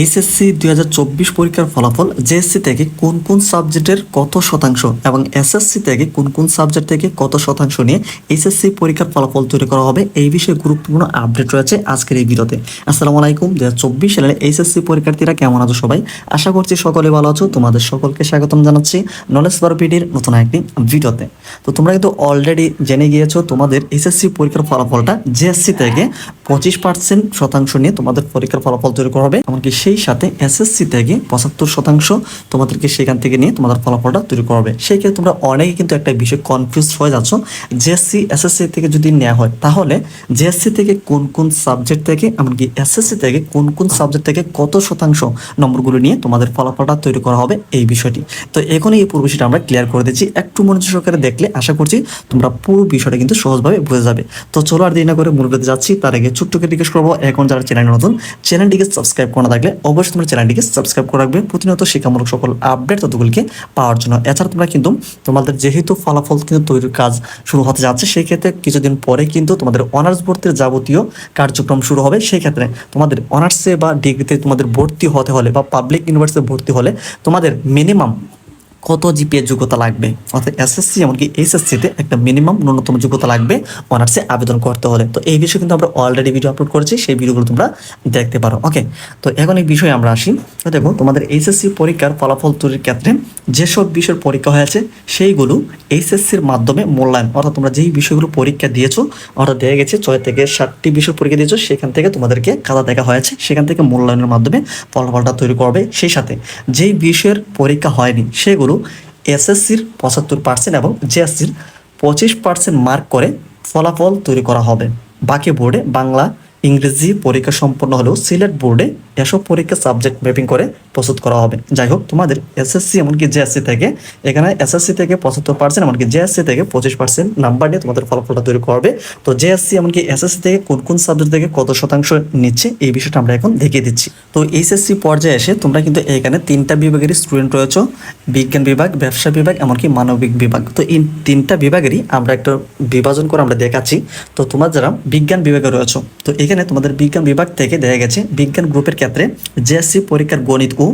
HSC দুই হাজার চব্বিশ পরীক্ষার ফলাফল জেএসসি থেকে কোন কোন সাবজেক্টের কত শতাংশ এবং এসএসসি থেকে কোন কোন সাবজেক্ট থেকে কত শতাংশ নিয়ে এইচএসসি পরীক্ষার ফলাফল তৈরি করা হবে, এই বিষয়ে গুরুত্বপূর্ণ আপডেট রয়েছে আজকের এই ভিডিওতে। আসসালামু আলাইকুম দু হাজার চব্বিশ সালের এইচএসসি পরীক্ষার্থীরা কেমন আছো সবাই? আশা করছি সকলে ভালো আছো, তোমাদের সকলকে স্বাগতম জানাচ্ছি নলেজ বারপিডির নতুন একটি ভিডিওতে। তো তোমরা কিন্তু অলরেডি জেনে গিয়েছো তোমাদের এইচএসসি পরীক্ষার ফলাফলটা জেএসসি থেকে পঁচিশ পার্সেন্ট শতাংশ নিয়ে তোমাদের পরীক্ষার ফলাফল তৈরি করা হবে। এমনকি সেই সাথে এসএসসি থেকে পঁচাত্তর শতাংশ তোমাদেরকে সেখান থেকে নিয়ে তোমাদের ফলাফলটা তৈরি করা হবে। সেই ক্ষেত্রে তোমরা অনেকে কিন্তু একটা বিষয় কনফিউজ হয়ে যাচ্ছ। জেএসসি এসএসসি থেকে যদি নেওয়া হয়, তাহলে জেএসসি থেকে কোন কোন সাবজেক্ট থেকে এমনকি এসএসসি থেকে কোন কোন সাবজেক্ট থেকে কত শতাংশ নম্বরগুলো নিয়ে তোমাদের ফলাফলটা তৈরি করা হবে এই বিষয়টি। তো এখনই এই পুরো বিষয়টা আমরা ক্লিয়ার করে দিচ্ছি। একটু মনোযোগ সহকারে দেখলে আশা করছি তোমরা পুরো বিষয়টা কিন্তু সহজভাবে বুঝে যাবে। তো চলো আর দেরি না করে মূল যাচ্ছি। তার আগে ছোট্ট করে জিজ্ঞেস করব, এখন যারা চ্যানেল নতুন চ্যানেলটিকে সাবস্ক্রাইব করা থাকলে অবশ্যই তোমরা চ্যানেলটিকে সাবস্ক্রাইব করে রাখবে। প্রতিনিয়ত শিক্ষামূলক সকল আপডেট ততগুলিকে পাওয়ার জন্য। এছাড়া তোমরা কিন্তু তোমাদের যেহেতু ফলাফল কিন্তু তৈরির কাজ শুরু হতে যাচ্ছে সেই ক্ষেত্রে কিছুদিন পরে কিন্তু তোমাদের অনার্স ভর্তির যাবতীয় কার্যক্রম শুরু হবে। সেই ক্ষেত্রে তোমাদের অনার্সে বা ডিগ্রিতে তোমাদের ভর্তি হতে হলে বা পাবলিক ইউনিভার্সিটিতে ভর্তি হলে তোমাদের মিনিমাম কত জিপিএ যোগ্যতা লাগবে? অর্থাৎ এসএসসি এমনকি এইচএসসিতে একটা মিনিমাম ন্যূনতম যোগ্যতা লাগবে অনার্সে আবেদন করতে হলে। তো এই বিষয়ে কিন্তু আমরা অলরেডি ভিডিও আপলোড করেছি, সেই ভিডিওগুলো তোমরা দেখতে পারো ওকে তো এখন এই বিষয়ে আমরা আসি। তো দেখো, তোমাদের এইচএসসি পরীক্ষার ফলাফল তৈরির ক্ষেত্রে যেসব বিষয়ের পরীক্ষা হয়েছে, সেইগুলো এইচএসসির মাধ্যমে মূল্যায়ন, অর্থাৎ তোমরা যেই বিষয়গুলো পরীক্ষা দিয়েছ, অর্থাৎ দেওয়া গেছে ছয় থেকে ষাটটি বিষয় পরীক্ষা দিয়েছ, সেখান থেকে তোমাদেরকে খাতা দেখা হয়েছে, সেখান থেকে মূল্যায়নের মাধ্যমে ফলাফলটা তৈরি করবে। সেই সাথে যেই বিষয়ের পরীক্ষা হয়নি, সেগুলো এসএসসির পঁচাত্তর পার্সেন্ট এবং জিএসসির পঁচিশ পার্সেন্ট মার্ক করে ফলাফল তৈরি করা হবে। বাকি বোর্ডে বাংলা, ইংরেজি পরীক্ষা সম্পন্ন হলেও সিলেট বোর্ডে এসব পরীক্ষা সাবজেক্ট ম্যাপিং করে প্রস্তুত করা হবে। যাই হোক, তোমাদের এসএসসি এমনকি জেএসসি থেকে, এখানে এসএসসি থেকে পঁচাত্তর পার্সেন্ট এমনকি জেএসসি থেকে পঁচিশ পার্সেন্ট নাম্বার নিয়ে তোমাদের ফলাফলটা তৈরি করবে তো জেএসসি এমনকি এসএসসি থেকে কোন কোন সাবজেক্ট থেকে কত শতাংশ নিচ্ছে, এই বিষয়টা আমরা এখন দেখিয়ে দিচ্ছি। তো এইচএসসি পর্যায়ে এসে তোমরা কিন্তু এখানে তিনটা বিভাগেরই স্টুডেন্ট রয়েছে, বিজ্ঞান বিভাগ, ব্যবসা বিভাগ, এমনকি মানবিক বিভাগ। তো এই তিনটা বিভাগেরই আমরা একটা বিভাজন করে আমরা দেখাচ্ছি। তো তোমার যারা বিজ্ঞান বিভাগে রয়েছে, তো এখানে তোমাদের বিজ্ঞান বিভাগ থেকে দেখা গেছে, বিজ্ঞান গ্রুপের ক্ষেত্রে জেএসসি পরীক্ষার গণিত ও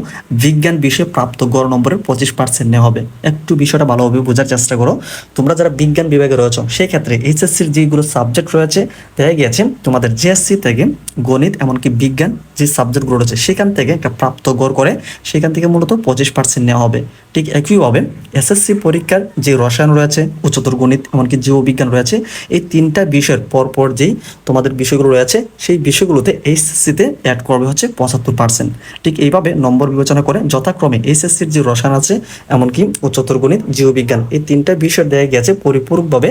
বিজ্ঞান বিষয়ে প্রাপ্ত গড় নম্বরের পঁচিশ পার্সেন্ট নেওয়া হবে। একটু বিষয়টা ভালোভাবে বোঝার চেষ্টা করো। তোমরা যারা বিজ্ঞান বিভাগে রয়েছে সেই ক্ষেত্রে এইচএসসির যেগুলো সাবজেক্ট রয়েছে, দেখা গিয়েছে তোমাদের জেএসসি থেকে গণিত এমনকি বিজ্ঞান যে সাবজেক্টগুলো রয়েছে, সেখান থেকে একটা প্রাপ্ত গড় করে সেখান থেকে মূলত পঁচিশ পার্সেন্ট নেওয়া হবে। ঠিক একইভাবে এসএসসি পরীক্ষার যে রসায়ন রয়েছে, উচ্চতর গণিত এমনকি জীববিজ্ঞান রয়েছে, এই তিনটা বিষয়ের পরপর যেই তোমাদের বিষয়গুলো রয়েছে, সেই বিষয়গুলোতে এইচএসসিতে অ্যাড করবে হচ্ছে পঁচাত্তর পার্সেন্ট ঠিক এইভাবে নম্বর বিবেচনা করে যথাক্রমে এইচএসসির যে রসায়ন আছে, এমনকি উচ্চতর গণিত, জীববিজ্ঞান, এই তিনটা বিষয় দেয়া গেছে পরিপূরকভাবে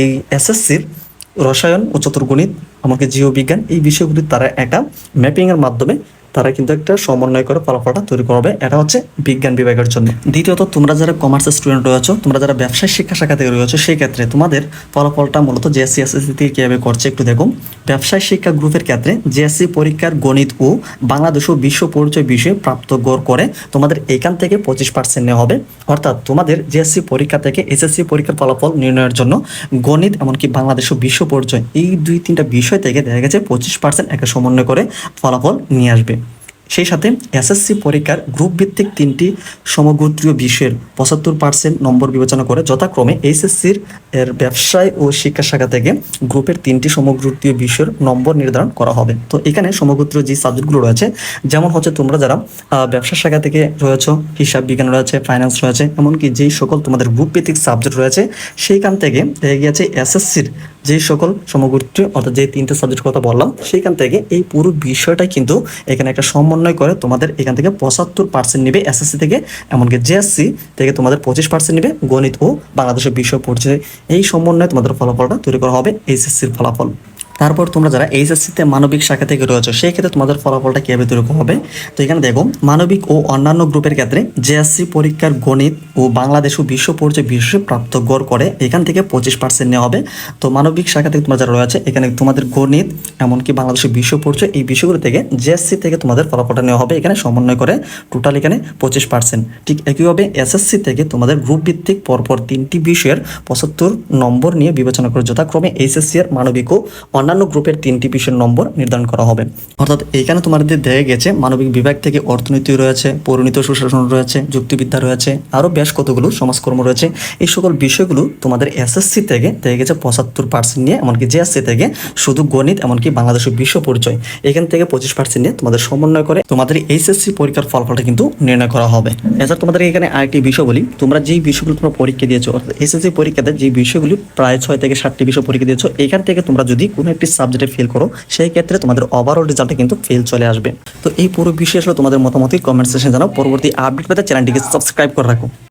এই এসএসসির রসায়ন, উচ্চতর গণিত, এমনকি জীববিজ্ঞান, এই বিষয়গুলি তারা একটা ম্যাপিংয়ের মাধ্যমে তারা কিন্তু একটা সমন্বয় করে ফলাফলটা তৈরি করবে। এটা হচ্ছে বিজ্ঞান বিভাগের জন্য। দ্বিতীয়ত, তোমরা যারা কমার্সের স্টুডেন্ট রয়েছো, তোমরা যারা ব্যবসায় শিক্ষা শাখা থেকে রয়েছো সেই ক্ষেত্রে তোমাদের ফলাফলটা মূলত জেএসসি এসএসসি থেকে কীভাবে করছে একটু দেখুন ব্যবসায় শিক্ষা গ্রুপের ক্ষেত্রে জেএসসি পরীক্ষার গণিত ও বাংলাদেশ ও বিশ্ব পরিচয় বিষয়ে প্রাপ্ত গড় করে তোমাদের এখান থেকে পঁচিশ পার্সেন্ট নেওয়া হবে। অর্থাৎ তোমাদের জেএসসি পরীক্ষা থেকে এসএসসি পরীক্ষার ফলাফল নির্ণয়ের জন্য গণিত, এমনকি বাংলাদেশ ও বিশ্ব পরিচয়, এই দুই তিনটা বিষয় থেকে দেখা গেছে পঁচিশ পার্সেন্ট একটা সমন্বয় করে ফলাফল নিয়ে আসবে। সেই সাথে এসএসসি পরীক্ষার গ্রুপ ভিত্তিক তিনটি সমগোত্রীয় বিষয়ের পঁচাত্তর পার্সেন্ট নম্বর বিবেচনা করে যথাক্রমে এইচএসসির এর ব্যবসায় ও শিক্ষা শাখা থেকে গ্রুপের তিনটি সমগোত্রীয় বিষয়ের নম্বর নির্ধারণ করা হবে। তো এখানে সমগোত্রীয় যে সাবজেক্টগুলো রয়েছে, যেমন হচ্ছে তোমরা যারা ব্যবসা শাখা থেকে রয়েছে, হিসাব বিজ্ঞান রয়েছে ফাইন্যান্স রয়েছে, এমনকি যেই সকল তোমাদের গ্রুপ ভিত্তিক সাবজেক্ট রয়েছে, সেইখান থেকে গিয়েছে এসএসসির যে সকল সমগোত্রী অর্থাৎ যে তিনটে সাবজেক্ট কথা বললাম সেখান থেকে এই পুরো বিষয়টাই কিন্তু এখানে একটা সমন্বয় করে তোমাদের এখান থেকে পঁচাত্তর পার্সেন্ট নেবে এসএসসি থেকে, এমনকি জেএসসি থেকে তোমাদের পঁচিশ পার্সেন্ট নেবে গণিত ও বাংলাদেশের বিষয় পড়ছে এই সমন্বয়ে তোমাদের ফলাফলটা তৈরি করা হবে এইচএসসির ফলাফল। তারপর তোমরা যারা এইচএসসিতে মানবিক শাখা থেকে রয়েছে সেই ক্ষেত্রে তোমাদের ফলাফলটা কীভাবে তৈরি হবে? তো এখানে দেখো, মানবিক ও অন্যান্য গ্রুপের ক্ষেত্রে জেএসসি পরীক্ষার গণিত ও বাংলাদেশ ও বিশ্ব পরিচয় বিষয়ে প্রাপ্ত গড় করে, এখান থেকে পঁচিশ পার্সেন্ট নেওয়া হবে। তো মানবিক শাখা থেকে তোমরা যারা রয়েছে, এখানে তোমাদের গণিত, এমনকি বাংলাদেশের বিশ্ব পরিচয়, এই বিষয়গুলো থেকে জেএসসি থেকে তোমাদের ফলাফলটা নেওয়া হবে। এখানে সমন্বয় করে টোটাল এখানে পঁচিশ পার্সেন্ট ঠিক একইভাবে এসএসসি থেকে তোমাদের গ্রুপ ভিত্তিক পরপর তিনটি বিষয়ের পঁচাত্তর নম্বর নিয়ে বিবেচনা করে যথাক্রমে এইচএসসি এর মানবিক ও অন্যান্য গ্রুপের তিনটি বিষয়ের নম্বর নির্ধারণ করা হবে। অর্থাৎ এইখানে তোমাদের দেখা গেছে, মানবিক বিভাগ থেকে অর্থনীতি রয়েছে, পরিণত সুশাসন রয়েছে, যুক্তিবিদ্যা রয়েছে, আরও বেশ কতগুলো সমাজকর্ম রয়েছে। এই সকল বিষয়গুলো তোমাদের এসএসসি থেকে দেখা গেছে পঁচাত্তর পার্সেন্ট নিয়ে, এমনকি জিএসসি থেকে শুধু গণিত, এমনকি বাংলাদেশের বিশ্ব পরিচয়। এখান থেকে পঁচিশ পার্সেন্ট নিয়ে তোমাদের সমন্বয় করে তোমাদের এইচএসসি পরীক্ষার ফলাফলটা কিন্তু নির্ণয় করা হবে। এছাড়া তোমাদের এখানে আরেকটি বিষয় বলি, তোমরা যেই বিষয়গুলো তোমরা পরীক্ষা দিয়েছ, অর্থাৎ এসএসসি পরীক্ষাতে যে বিষয়গুলি প্রায় ছয় থেকে সাতটি বিষয় পরীক্ষা দিয়েছ, এখান থেকে তোমরা যদি কোনো একটি সাবজেক্টে ফেল করো, সেই ক্ষেত্রে তোমাদের ওভারঅল রেজাল্টে কিন্তু ফেল চলে আসবে। তো এই পুরো বিষয় আসলে তোমাদের মতামতই কমেন্ট সেকশন জানাও। পরবর্তী আপডেট পেতে চ্যানেলটিকে সাবস্ক্রাইব করে রাখো।